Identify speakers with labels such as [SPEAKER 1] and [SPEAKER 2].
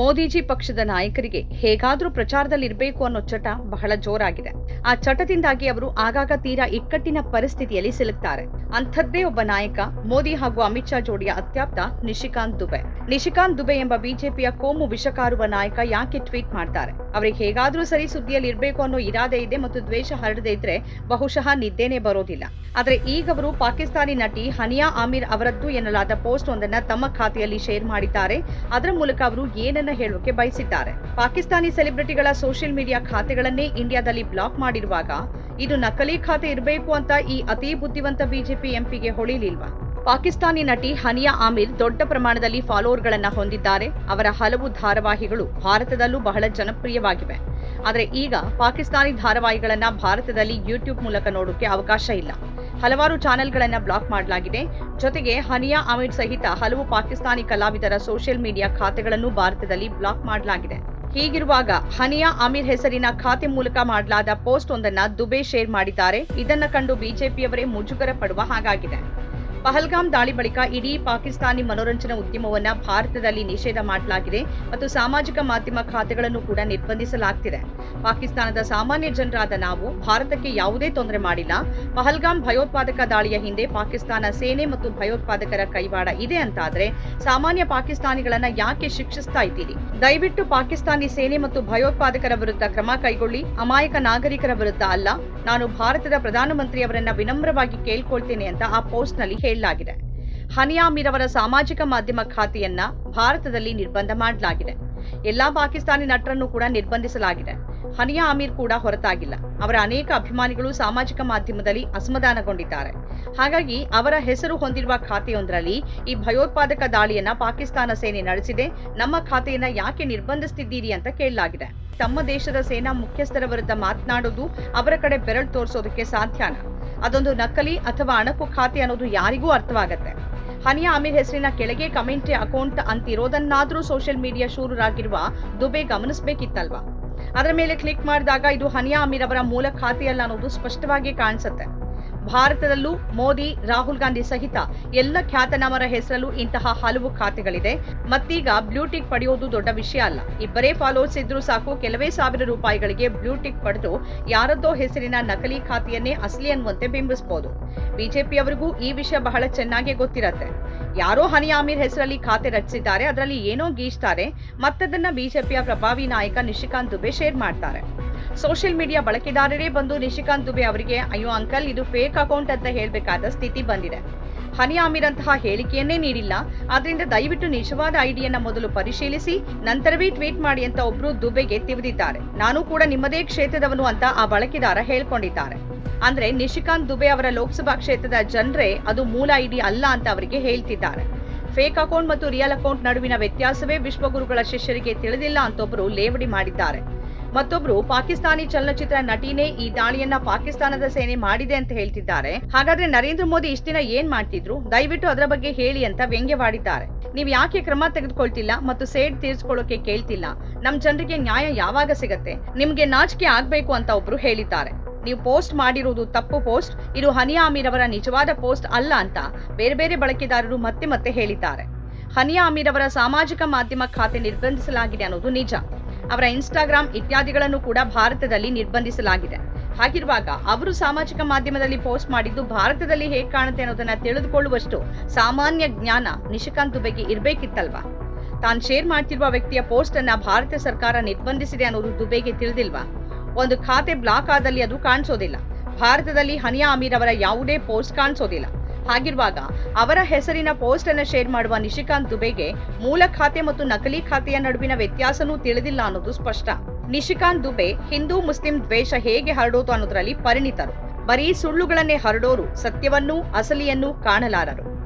[SPEAKER 1] ಮೋದಿಜಿ ಪಕ್ಷದ ನಾಯಕರಿಗೆ ಹೇಗಾದ್ರೂ ಪ್ರಚಾರದಲ್ಲಿರಬೇಕು ಅನ್ನೋ ಚಟ ಬಹಳ ಜೋರಾಗಿದೆ. ಆ ಚಟದಿಂದಾಗಿ ಅವರು ಆಗಾಗ ತೀರಾ ಇಕ್ಕಟ್ಟಿನ ಪರಿಸ್ಥಿತಿಯಲ್ಲಿ ಸಿಲುಕ್ತಾರೆ. ಅಂಥದ್ದೇ ಒಬ್ಬ ನಾಯಕ, ಮೋದಿ ಹಾಗೂ ಅಮಿತ್ ಶಾ ಜೋಡಿಯ ಅತ್ಯಾಪ್ತ ನಿಶಿಕಾಂತ್ ದುಬೆ. ನಿಶಿಕಾಂತ್ ದುಬೆ ಎಂಬ ಬಿಜೆಪಿಯ ಕೋಮು ವಿಷಕಾರುವ ನಾಯಕ ಯಾಕೆ ಟ್ವೀಟ್ ಮಾಡ್ತಾರೆ? ಅವರಿಗೆ ಹೇಗಾದ್ರೂ ಸರಿ ಸುದ್ದಿಯಲ್ಲಿ ಇರಬೇಕು ಅನ್ನೋ ಇರಾದೆ ಇದೆ ಮತ್ತು ದ್ವೇಷ ಹರಡದೇ ಇದ್ರೆ ಬಹುಶಃ ನಿದ್ದೆನೆ ಬರೋದಿಲ್ಲ. ಆದ್ರೆ ಈಗ ಅವರು ಪಾಕಿಸ್ತಾನಿ ನಟಿ ಹನಿಯಾ ಆಮಿರ್ ಅವರದ್ದು ಎನ್ನಲಾದ ಪೋಸ್ಟ್ ಒಂದನ್ನ ತಮ್ಮ ಖಾತೆಯಲ್ಲಿ ಶೇರ್ ಮಾಡಿದ್ದಾರೆ. ಅದರ ಮೂಲಕ ಅವರು ಏನನ್ನ ಹೇಳೋಕೆ ಬಯಸಿದ್ದಾರೆ. ಪಾಕಿಸ್ತಾನಿ ಸೆಲೆಬ್ರಿಟಿಗಳ ಸೋಷಿಯಲ್ ಮೀಡಿಯಾ ಖಾತೆಗಳನ್ನೇ ಇಂಡಿಯಾದಲ್ಲಿ ಬ್ಲಾಕ್ ಮಾಡಿರುವಾಗ ಇದು ನಕಲಿ ಖಾತೆ ಇರಬೇಕು ಅಂತ ಈ ಅತಿ ಬುದ್ಧಿವಂತ ಬಿಜೆಪಿ ಎಂಪಿಗೆ ಹೊಳಿಲಿಲ್ವಾ? ಪಾಕಿಸ್ತಾನಿ ನಟಿ ಹನಿಯಾ ಆಮಿರ್ ದೊಡ್ಡ ಪ್ರಮಾಣದಲ್ಲಿ ಫಾಲೋವರ್ಗಳನ್ನ ಹೊಂದಿದ್ದಾರೆ. ಅವರ ಹಲವು ಧಾರಾವಾಹಿಗಳು ಭಾರತದಲ್ಲೂ ಬಹಳ ಜನಪ್ರಿಯವಾಗಿವೆ. ಆದರೆ ಈಗ ಪಾಕಿಸ್ತಾನಿ ಧಾರಾವಾಹಿಗಳನ್ನ ಭಾರತದಲ್ಲಿ ಯೂಟ್ಯೂಬ್ ಮೂಲಕ ನೋಡೋಕೆ ಅವಕಾಶ ಇಲ್ಲ. ಹಲವಾರು ಚಾನೆಲ್ಗಳನ್ನು ಬ್ಲಾಕ್ ಮಾಡಲಾಗಿದೆ. ಜೊತೆಗೆ ಹನಿಯಾ ಅಮಿರ್ ಸಹಿತ ಹಲವು ಪಾಕಿಸ್ತಾನಿ ಕಲಾವಿದರ ಸೋಷಿಯಲ್ ಮೀಡಿಯಾ ಖಾತೆಗಳನ್ನು ಭಾರತದಲ್ಲಿ ಬ್ಲಾಕ್ ಮಾಡಲಾಗಿದೆ. ಹೀಗಿರುವಾಗ ಹನಿಯಾ ಅಮೀರ್ ಹೆಸರಿನ ಖಾತೆ ಮೂಲಕ ಮಾಡಲಾದ ಪೋಸ್ಟ್ ಒಂದನ್ನ ದುಬೆ ಶೇರ್ ಮಾಡಿದ್ದಾರೆ. ಇದನ್ನ ಕಂಡು ಬಿಜೆಪಿಯವರೇ ಮುಜುಗರ ಪಡುವ ಹಾಗಾಗಿದೆ. ಪಹಲ್ಗಾಮ್ ದಾಳಿ ಬಳಿಕ ಇಡೀ ಪಾಕಿಸ್ತಾನಿ ಮನೋರಂಜನಾ ಉದ್ಯಮವನ್ನ ಭಾರತದಲ್ಲಿ ನಿಷೇಧ ಮಾಡಲಾಗಿದೆ ಮತ್ತು ಸಾಮಾಜಿಕ ಮಾಧ್ಯಮ ಖಾತೆಗಳನ್ನು ಕೂಡ ನಿರ್ಬಂಧಿಸಲಾಗ್ತಿದೆ. ಪಾಕಿಸ್ತಾನದ ಸಾಮಾನ್ಯ ಜನರಾದ ನಾವು ಭಾರತಕ್ಕೆ ಯಾವುದೇ ತೊಂದರೆ ಮಾಡಿಲ್ಲ. ಪಹಲ್ಗಾಮ್ ಭಯೋತ್ಪಾದಕ ದಾಳಿಯ ಹಿಂದೆ ಪಾಕಿಸ್ತಾನ ಸೇನೆ ಮತ್ತು ಭಯೋತ್ಪಾದಕರ ಕೈವಾಡ ಇದೆ ಅಂತಾದ್ರೆ ಸಾಮಾನ್ಯ ಪಾಕಿಸ್ತಾನಿಗಳನ್ನ ಯಾಕೆ ಶಿಕ್ಷಿಸ್ತಾ ಇದ್ದೀರಿ? ದಯವಿಟ್ಟು ಪಾಕಿಸ್ತಾನಿ ಸೇನೆ ಮತ್ತು ಭಯೋತ್ಪಾದಕರ ವಿರುದ್ಧ ಕ್ರಮ ಕೈಗೊಳ್ಳಿ. ಅಮಾಯಕ ನಾಗರಿಕರ ವಿರುದ್ಧ ಅಲ್ಲ. ನಾನು ಭಾರತದ ಪ್ರಧಾನಮಂತ್ರಿಯವರನ್ನ ವಿನಮ್ರವಾಗಿ ಕೇಳ್ಕೊಳ್ತೇನೆ ಅಂತ ಆ ಪೋಸ್ಟ್ನಲ್ಲಿ ಹೇಳಲಾಗಿದೆ. ಹನಿಯಾ ಮೀರ್ ಅವರ ಸಾಮಾಜಿಕ ಮಾಧ್ಯಮ ಖಾತೆಯನ್ನ ಭಾರತದಲ್ಲಿ ನಿರ್ಬಂಧ ಮಾಡಲಾಗಿದೆ. ಎಲ್ಲಾ ಪಾಕಿಸ್ತಾನಿ ನಟರನ್ನು ಕೂಡ ನಿರ್ಬಂಧಿಸಲಾಗಿದೆ. ಹನಿಯಾ ಅಮೀರ್ ಕೂಡ ಹೊರತಾಗಿಲ್ಲ. ಅವರ ಅನೇಕ ಅಭಿಮಾನಿಗಳು ಸಾಮಾಜಿಕ ಮಾಧ್ಯಮದಲ್ಲಿ ಅಸಮಾಧಾನಗೊಂಡಿದ್ದಾರೆ. ಹಾಗಾಗಿ ಅವರ ಹೆಸರು ಹೊಂದಿರುವ ಖಾತೆಯೊಂದರಲ್ಲಿ ಈ ಭಯೋತ್ಪಾದಕ ದಾಳಿಯನ್ನ ಪಾಕಿಸ್ತಾನ ಸೇನೆ ನಡೆಸಿದೆ. ನಮ್ಮ ಖಾತೆಯನ್ನ ಯಾಕೆ ನಿರ್ಬಂಧಿಸ್ತಿದ್ದೀರಿ ಅಂತ ಕೇಳಲಾಗಿದೆ. ತಮ್ಮ ದೇಶದ ಸೇನಾ ಮುಖ್ಯಸ್ಥರ ವಿರುದ್ಧ ಮಾತನಾಡೋದು ಅವರ ಕಡೆ ಬೆರಳು ತೋರಿಸೋದಕ್ಕೆ ಸಾಧ್ಯನಾ? ಅದೊಂದು ನಕಲಿ ಅಥವಾ ಅಣಕು ಖಾತೆ ಅನ್ನೋದು ಯಾರಿಗೂ ಅರ್ಥವಾಗತ್ತೆ. ಹನಿಯಾ ಅಮೀರ್ ಹೆಸರಿನ ಕೆಳಗೆ ಕಮೆಂಟ್ ಅಕೌಂಟ್ ಅಂತಿರೋದನ್ನಾದ್ರೂ ಸೋಷಿಯಲ್ ಮೀಡಿಯಾ ಶೂರರಾಗಿರುವ ದುಬೆ ಗಮನಿಸಬೇಕಿತ್ತಲ್ವಾ? ಅದರ ಮೇಲೆ ಕ್ಲಿಕ್ ಮಾಡಿದಾಗ ಇದು ಹನಿಯಾ ಅಮೀರ್ ಅವರ ಮೂಲ ಖಾತೆಯಲ್ಲ ಅನ್ನೋದು ಸ್ಪಷ್ಟವಾಗಿ ಕಾಣಿಸುತ್ತೆ. ಭಾರತದಲ್ಲೂ ಮೋದಿ, ರಾಹುಲ್ ಗಾಂಧಿ ಸಹಿತ ಎಲ್ಲ ಖ್ಯಾತನಾಮರ ಹೆಸರಲ್ಲೂ ಇಂತಹ ಹಲವು ಖಾತೆಗಳಿದೆ. ಮತ್ತೀಗ ಬ್ಲೂಟಿಕ್ ಪಡೆಯೋದು ದೊಡ್ಡ ವಿಷಯ ಅಲ್ಲ. ಇಬ್ಬರೇ ಫಾಲೋವರ್ಸ್ ಇದ್ರೂ ಸಾಕು, ಕೆಲವೇ ಸಾವಿರ ರೂಪಾಯಿಗಳಿಗೆ ಬ್ಲೂಟಿಕ್ ಪಡೆದು ಯಾರದ್ದೋ ಹೆಸರಿನ ನಕಲಿ ಖಾತೆಯನ್ನೇ ಅಸಲಿ ಅನ್ನುವಂತೆ ಬಿಂಬಿಸಬಹುದು ಬಿಜೆಪಿಯವರಿಗೂ ಈ ವಿಷಯ ಬಹಳ ಚೆನ್ನಾಗಿ ಗೊತ್ತಿರತ್ತೆ. ಯಾರೋ ಹನಿ ಆಮೀರ್ ಹೆಸರಲ್ಲಿ ಖಾತೆ ರಚಿಸಿದ್ದಾರೆ, ಅದರಲ್ಲಿ ಏನೋ ಗೀಚ್ತಾರೆ, ಮತ್ತದನ್ನ ಬಿಜೆಪಿಯ ಪ್ರಭಾವಿ ನಾಯಕ ನಿಶಿಕಾಂತ್ ದುಬೆ ಶೇರ್ ಮಾಡ್ತಾರೆ. ಸೋಷಿಯಲ್ ಮೀಡಿಯಾ ಬಳಕೆದಾರರೇ ಬಂದು ನಿಶಿಕಾಂತ್ ದುಬೆ ಅವರಿಗೆ, ಅಯ್ಯೋ ಅಂಕಲ್, ಇದು ಫೇಕ್ ಅಕೌಂಟ್ ಅಂತ ಹೇಳಬೇಕಾದ ಸ್ಥಿತಿ ಬಂದಿದೆ. ಹನಿ ಅಮೀರ್ ಅಂತಹ ಹೇಳಿಕೆಯನ್ನೇ ನೀಡಿಲ್ಲ. ಆದ್ರಿಂದ ದಯವಿಟ್ಟು ನಿಜವಾದ ಐಡಿಯನ್ನ ಮೊದಲು ಪರಿಶೀಲಿಸಿ, ನಂತರವೇ ಟ್ವೀಟ್ ಮಾಡಿ ಅಂತ ಒಬ್ರು ದುಬೆಗೆ ತಿವಿದಿದ್ದಾರೆ. ನಾನು ಕೂಡ ನಿಮ್ಮದೇ ಕ್ಷೇತ್ರದವನು ಅಂತ ಆ ಬಳಕೆದಾರ ಹೇಳ್ಕೊಂಡಿದ್ದಾರೆ. ಅಂದ್ರೆ ನಿಶಿಕಾಂತ್ ದುಬೆ ಅವರ ಲೋಕಸಭಾ ಕ್ಷೇತ್ರದ ಜನರೇ ಅದು ಮೂಲ ಐಡಿ ಅಲ್ಲ ಅಂತ ಅವರಿಗೆ ಹೇಳ್ತಿದ್ದಾರೆ. ಫೇಕ್ ಅಕೌಂಟ್ ಮತ್ತು ರಿಯಲ್ ಅಕೌಂಟ್ ನಡುವಿನ ವ್ಯತ್ಯಾಸವೇ ವಿಶ್ವಗುರುಗಳ ಶಿಷ್ಯರಿಗೆ ತಿಳಿದಿಲ್ಲ ಅಂತೊಬ್ಬರು ಲೇವಡಿ ಮಾಡಿದ್ದಾರೆ. ಮತ್ತೊಬ್ರು ಪಾಕಿಸ್ತಾನಿ ಚಲನಚಿತ್ರ ನಟಿನೇ ಈ ದಾಳಿಯನ್ನ ಪಾಕಿಸ್ತಾನದ ಸೇನೆ ಮಾಡಿದೆ ಅಂತ ಹೇಳ್ತಿದ್ದಾರೆ. ಹಾಗಾದ್ರೆ ನರೇಂದ್ರ ಮೋದಿ ಇಷ್ಟ ದಿನ ಏನ್ ಮಾಡ್ತಿದ್ರು? ದಯವಿಟ್ಟು ಅದರ ಬಗ್ಗೆ ಹೇಳಿ ಅಂತ ವ್ಯಂಗ್ಯವಾಡಿದ್ದಾರೆ. ನೀವ್ ಯಾಕೆ ಕ್ರಮ ತೆಗೆದುಕೊಳ್ತಿಲ್ಲ ಮತ್ತು ಸೇಡ್ ತೀರ್ಸ್ಕೊಳ್ಳೋಕೆ ಕೇಳ್ತಿಲ್ಲ? ನಮ್ ಜನರಿಗೆ ನ್ಯಾಯ ಯಾವಾಗ ಸಿಗತ್ತೆ? ನಿಮ್ಗೆ ನಾಚಿಕೆ ಆಗ್ಬೇಕು ಅಂತ ಒಬ್ರು ಹೇಳಿದ್ದಾರೆ. ನೀವು ಪೋಸ್ಟ್ ಮಾಡಿರುವುದು ತಪ್ಪು ಪೋಸ್ಟ್, ಇದು ಹನಿಯಾ ಅಮೀರ್ ಅವರ ನಿಜವಾದ ಪೋಸ್ಟ್ ಅಲ್ಲ ಅಂತ ಬೇರೆ ಬೇರೆ ಬಳಕೆದಾರರು ಮತ್ತೆ ಮತ್ತೆ ಹೇಳಿದ್ದಾರೆ. ಹನಿಯಾ ಅಮೀರ್ ಅವರ ಸಾಮಾಜಿಕ ಮಾಧ್ಯಮ ಖಾತೆ ನಿರ್ಬಂಧಿಸಲಾಗಿದೆ ಅನ್ನೋದು ನಿಜ. ಅವರ ಇನ್ಸ್ಟಾಗ್ರಾಂ ಇತ್ಯಾದಿಗಳನ್ನು ಕೂಡ ಭಾರತದಲ್ಲಿ ನಿರ್ಬಂಧಿಸಲಾಗಿದೆ. ಹಾಗಿರುವಾಗ ಅವರು ಸಾಮಾಜಿಕ ಮಾಧ್ಯಮದಲ್ಲಿ ಪೋಸ್ಟ್ ಮಾಡಿದ್ದು ಭಾರತದಲ್ಲಿ ಹೇಗೆ ಕಾಣುತ್ತೆ ಅನ್ನೋದನ್ನ ತಿಳಿದುಕೊಳ್ಳುವಷ್ಟು ಸಾಮಾನ್ಯ ಜ್ಞಾನ ನಿಶಿಕಾಂತ್ ದುಬೆಗೆ ಇರಬೇಕಿತ್ತಲ್ವಾ? ತಾನು ಶೇರ್ ಮಾಡ್ತಿರುವ ವ್ಯಕ್ತಿಯ ಪೋಸ್ಟ್ ಅನ್ನ ಭಾರತ ಸರ್ಕಾರ ನಿರ್ಬಂಧಿಸಿದೆ ಅನ್ನೋದು ದುಬೆಗೆ ತಿಳಿದಿಲ್ವಾ? ಒಂದು ಖಾತೆ ಬ್ಲಾಕ್ ಆದಲ್ಲಿ ಅದು ಕಾಣಿಸೋದಿಲ್ಲ. ಭಾರತದಲ್ಲಿ ಹನಿಯಾ ಅಮೀರ್ ಅವರ ಯಾವುದೇ ಪೋಸ್ಟ್ ಕಾಣಿಸೋದಿಲ್ಲ. ಹಾಗಿರುವಾಗ ಅವರ ಹೆಸರಿನ ಪೋಸ್ಟ್ ಅನ್ನು ಶೇರ್ ಮಾಡುವ ನಿಶಿಕಾಂತ್ ದುಬೆಗೆ ಮೂಲ ಖಾತೆ ಮತ್ತು ನಕಲಿ ಖಾತೆಯ ನಡುವಿನ ವ್ಯತ್ಯಾಸನೂ ತಿಳಿದಿಲ್ಲ ಅನ್ನೋದು ಸ್ಪಷ್ಟ. ನಿಶಿಕಾಂತ್ ದುಬೆ ಹಿಂದೂ ಮುಸ್ಲಿಂ ದ್ವೇಷ ಹೇಗೆ ಹರಡೋದು ಅನ್ನೋದ್ರಲ್ಲಿ ಪರಿಣಿತರು. ಬರೀ ಸುಳ್ಳುಗಳನ್ನೇ ಹರಡೋರು ಸತ್ಯವನ್ನೂ, ಅಸಲಿಯನ್ನೂ ಕಾಣಲಾರರು.